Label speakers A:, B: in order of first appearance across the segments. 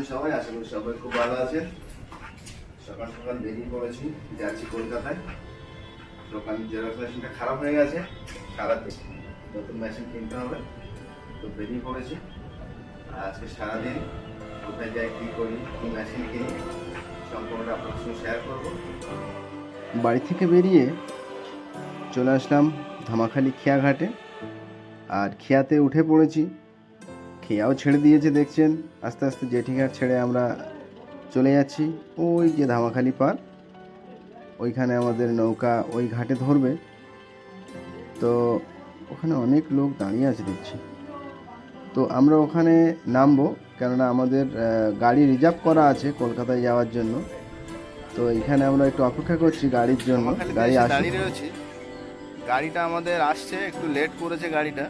A: আছেন সবাই আশা করি সবাই খুব ভালো আছেন। সকাল সকাল বেরিয়ে পড়েছি, যাচ্ছি কলকাতায়। দোকান জেরক্স মেশিনটা খারাপ হয়ে গেছে সারাতে নতুন মেশিন কিনতে হবে। তো বেরিয়ে পড়েছি। আজকে সারাদিন কোথায় যাই, কী করি, কী মেশিন কিনি সম্পূর্ণটা আপনার সঙ্গে শেয়ার করব। বাড়ি থেকে বেরিয়ে চলে আসলাম ধামাখালি খেয়াঘাটে। আর খেয়াতে উঠে পড়েছি খেয়াও ছেড়ে দিয়েছে দেখছেন? আস্তে আস্তে জেঠিঘাট ছেড়ে আমরা চলে যাচ্ছি। ওই যে ধামাখালি পার ওইখানে আমাদের নৌকা ওই ঘাটে ধরবে। তো ওখানে অনেক লোক দাঁড়িয়ে আছে দেখছি। তো আমরা ওখানে নামবো কেননা আমাদের গাড়ি রিজার্ভ করা আছে কলকাতায় যাওয়ার জন্য। তো এখানে আমরা একটু অপেক্ষা করছি গাড়ির জন্য গাড়ি আসে
B: দাঁড়িয়ে রয়েছি। গাড়িটা আমাদের আসছে একটু লেট করেছে গাড়িটা।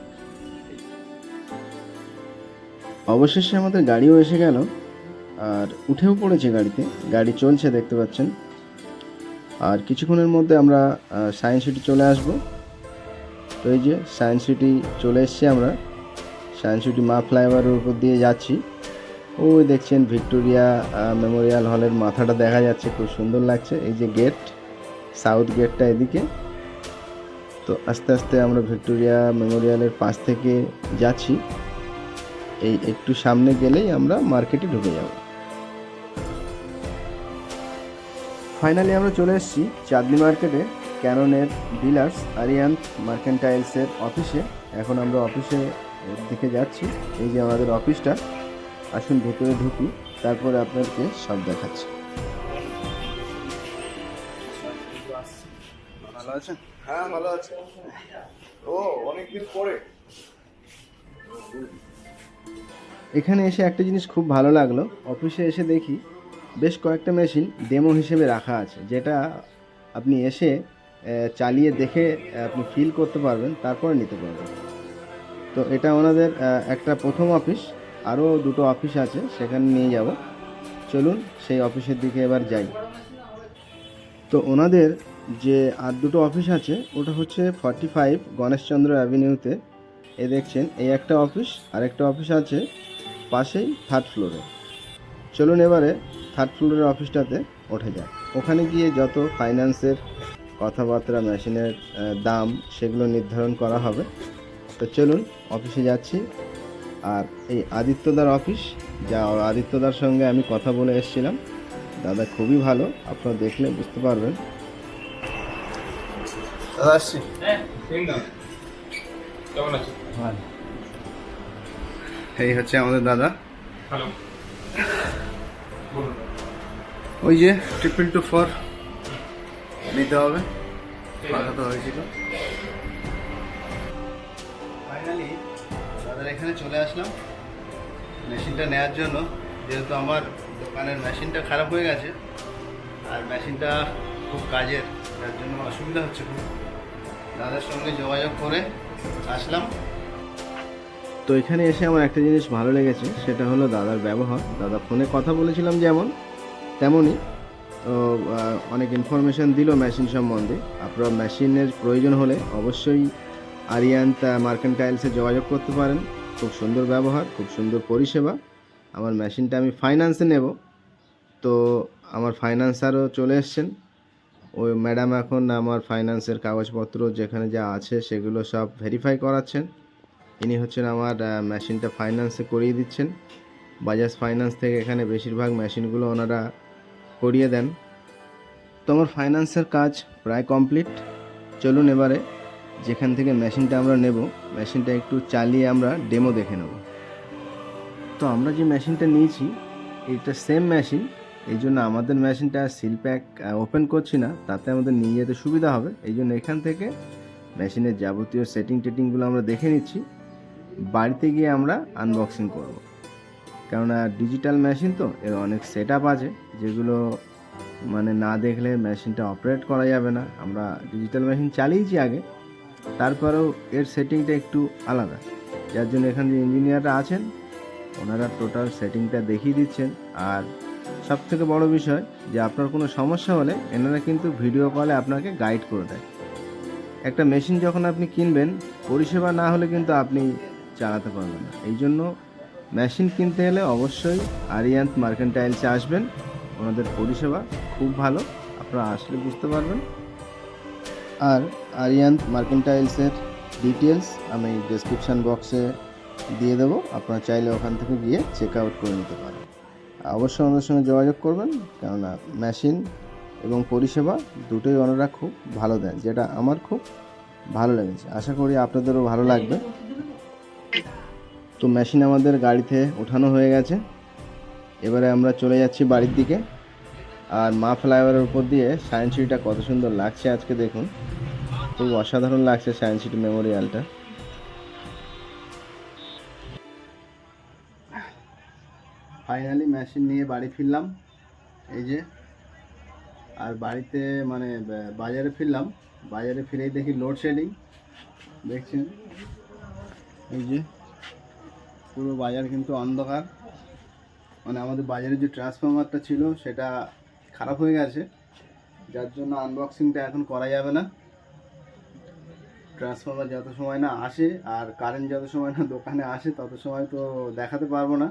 A: অবশেষে আমাদের গাড়িও এসে গেল। আর উঠেও পড়েছে গাড়িতে। গাড়ি চলছে, দেখতে পাচ্ছেন। আর কিছুক্ষণের মধ্যে আমরা সায়েন্স সিটি চলে আসব। তো এই যে সায়েন্স সিটি চলে এসেছি আমরা। সায়েন্স সিটি মা ফ্লাইওভারের উপর দিয়ে যাচ্ছি। ওই দেখছেন ভিক্টোরিয়া মেমোরিয়াল হলের মাথাটা দেখা যাচ্ছে, খুব সুন্দর লাগছে। এই যে গেট সাউথ গেটটা এদিকে। তো আস্তে আস্তে আমরা ভিক্টোরিয়া মেমোরিয়ালের পাশ থেকে যাচ্ছি। এই একটু সামনে গেলেই আমরা মার্কেটে ঢুকে যাব। ফাইনালি আমরা চলে এসেছি চাঁদনি মার্কেটে ক্যাননের ডিলার্স আরিয়ান্ত মার্কেন্টাইলসের অফিসে এখন আমরা অফিসে দিকে যাচ্ছি, এই যে আমাদের অফিসটা আসুন ভেতরে ঢুকি, তারপরে আপনাদেরকে সব দেখাচ্ছি।
B: ভালো আছেন? হ্যাঁ ভালো আছে। ও, অনেকদিন পরে।
A: এখানে এসে একটা জিনিস খুব ভালো লাগল। অফিসে এসে দেখি বেশ কয়েকটা মেশিন ডেমো হিসেবে রাখা আছে, যেটা আপনি এসে চালিয়ে দেখে আপনি ফিল করতে পারবেন, তারপরে নিতে পারবেন। তো এটা ওনাদের একটা প্রথম অফিস আরও দুটো অফিস আছে, সেখানে নিয়ে যাব। চলুন সেই অফিসের দিকে এবার যাই। তো ওনাদের যে আর দুটো অফিস আছে, ওটা হচ্ছে ফর্টি ফাইভ গণেশচন্দ্র অ্যাভিনিউতে এ দেখছেন এই একটা অফিস আর একটা অফিস আছে পাশেই থার্ড ফ্লোরে চলুন এবারে থার্ড ফ্লোরের অফিসটাতে ওঠে যায় ওখানে গিয়ে যত ফাইন্যান্সের কথাবার্তা মেশিনের দাম সেগুলো নির্ধারণ করা হবে। তো চলুন অফিসে যাচ্ছি। আর এই আদিত্যদার অফিস যা আদিত্যদার সঙ্গে আমি কথা বলে এসেছিলাম দাদা খুবই ভালো আপনারা দেখলে বুঝতে পারবেন।
B: দাদা আসছি।
C: কেমন আছো?
B: এই হচ্ছে আমাদের দাদা।
C: হ্যালো।
B: ওই যে ট্রিপল টু ফোর নিতে হবে। কথা তো হয়েছিল। ফাইনালি দাদার এখানে চলে আসলাম। মেশিনটা নেওয়ার জন্য। যেহেতু আমার দোকানের মেশিনটা খারাপ হয়ে গেছে আর মেশিনটা খুব কাজের যার জন্য অসুবিধা হচ্ছে খুব। দাদার সঙ্গে যোগাযোগ করে আসলাম।
A: তো এখানে এসে আমার একটা জিনিস ভালো লেগেছে, সেটা হলো দাদার ব্যবহার। দাদা ফোনে কথা বলেছিলাম যেমন, তেমনই। তো অনেক ইনফরমেশন দিল মেশিন সম্বন্ধে। আপনারা মেশিনের প্রয়োজন হলে অবশ্যই আরিয়ান্ত মার্কেন্টাইলসে যোগাযোগ করতে পারেন। খুব সুন্দর ব্যবহার, খুব সুন্দর পরিষেবা। আমার মেশিনটা আমি ফাইন্যান্সে নেব। তো, আমার ফাইন্যান্সারও চলে এসছেন। ওই ম্যাডাম এখন আমার ফাইন্যান্সের কাগজপত্র যেখানে যা আছে সেগুলো সব ভেরিফাই করাচ্ছেন। ইনি হচ্ছেন আমার মেশিনটা ফাইন্যান্সে করিয়ে দিচ্ছেন। বাজাজ ফাইন্যান্স থেকে এখানে বেশিরভাগ মেশিনগুলো ওনারা করিয়ে দেন। তো আমার ফাইন্যান্সের কাজ প্রায় কমপ্লিট চলুন এবারে যেখান থেকে মেশিনটা আমরা নেব মেশিনটা একটু চালিয়ে আমরা ডেমো দেখে নেব। তো আমরা যে মেশিনটা নিয়েছি, এটা সেম মেশিন এই জন্য আমাদের মেশিনটা সিল প্যাক ওপেন করছি না, তাতে আমাদের নিয়ে যেতে সুবিধা হবে। এই জন্য এখান থেকে মেশিনের যাবতীয় সেটিং টেটিংগুলো আমরা দেখে নিচ্ছি। বাড়িতে গিয়ে আমরা আনবক্সিং করব। কেননা ডিজিটাল মেশিন তো, এর অনেক সেট আছে, যেগুলো মানে না দেখলে মেশিনটা অপারেট করা যাবে না। আমরা ডিজিটাল মেশিন চালিয়েছি আগে, তারপরেও এর সেটিংটা একটু আলাদা। যার জন্য এখানে যে ইঞ্জিনিয়াররা আছেন, ওনারা টোটাল সেটিংটা দেখিয়ে দিচ্ছেন। আর সব থেকে বড় বিষয় যে আপনার কোনো সমস্যা হলে এনারা কিন্তু ভিডিও কলে আপনাকে গাইড করে দেয়। একটা মেশিন যখন আপনি কিনবেন, পরিষেবা না হলে কিন্তু আপনি চালাতে পারবেন না। এই জন্য মেশিন কিনতে হলে অবশ্যই আরিয়ান্ত মার্কেন্টাইলসে আসবেন। ওনাদের পরিষেবা খুব ভালো, আপনারা আসলে বুঝতে পারবেন। আর আরিয়ান্ত মার্কেন্টাইলসের ডিটেলস আমি ডেসক্রিপশান বক্সে দিয়ে দেবো। আপনারা চাইলে ওখান থেকে গিয়ে চেক আউট করে নিতে পারেন। অবশ্যই আমাদের সঙ্গে যোগাযোগ করবেন, কেননা মেশিন এবং পরিষেবা দুটোই ওনারা খুব ভালো দেন, যেটা আমার খুব ভালো লেগেছে। আশা করি আপনাদেরও ভালো লাগবে। তো মেশিন আমাদের গাড়িতে ওঠানো হয়ে গেছে। এবারে আমরা চলে যাচ্ছি বাড়ির দিকে। আর মা ফ্লাইওভারের উপর দিয়ে সায়েন্স সিটিটা কত সুন্দর লাগছে আজকে দেখুন। খুব অসাধারণ লাগছে সায়েন্স সিটি মেমোরিয়ালটা। ফাইনালি মেশিন নিয়ে বাড়ি ফিরলাম। এই যে, আর বাড়িতে মানে বাজারে ফিরলাম। বাজারে ফিরেই দেখি লোডশেডিং দেখছেন? এই যে, পুরো বাজার কিন্তু অন্ধকার। মানে আমাদের বাজারে যে ট্রান্সফরমারটা ছিল, সেটা খারাপ হয়ে গেছে। যার জন্য আনবক্সিংটা এখন করা যাবে না। ট্রান্সফরমার যত সময় না আসে, আর কারেন্ট যত সময় না দোকানে আসে, তত সময় তো দেখাতে পারব না।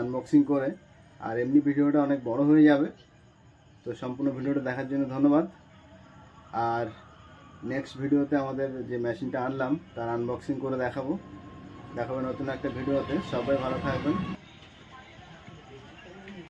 A: আনবক্সিং করে। আর এমনি ভিডিওটা অনেক বড় হয়ে যাবে। তো সম্পূর্ণ ভিডিওটা দেখার জন্য ধন্যবাদ। আর নেক্সট ভিডিওতে আমাদের যে মেশিনটা আনলাম, তার আনবক্সিং করে দেখাবো। দেখাবো নতুন একটা ভিডিওতে। সবাই ভালো থাকবেন।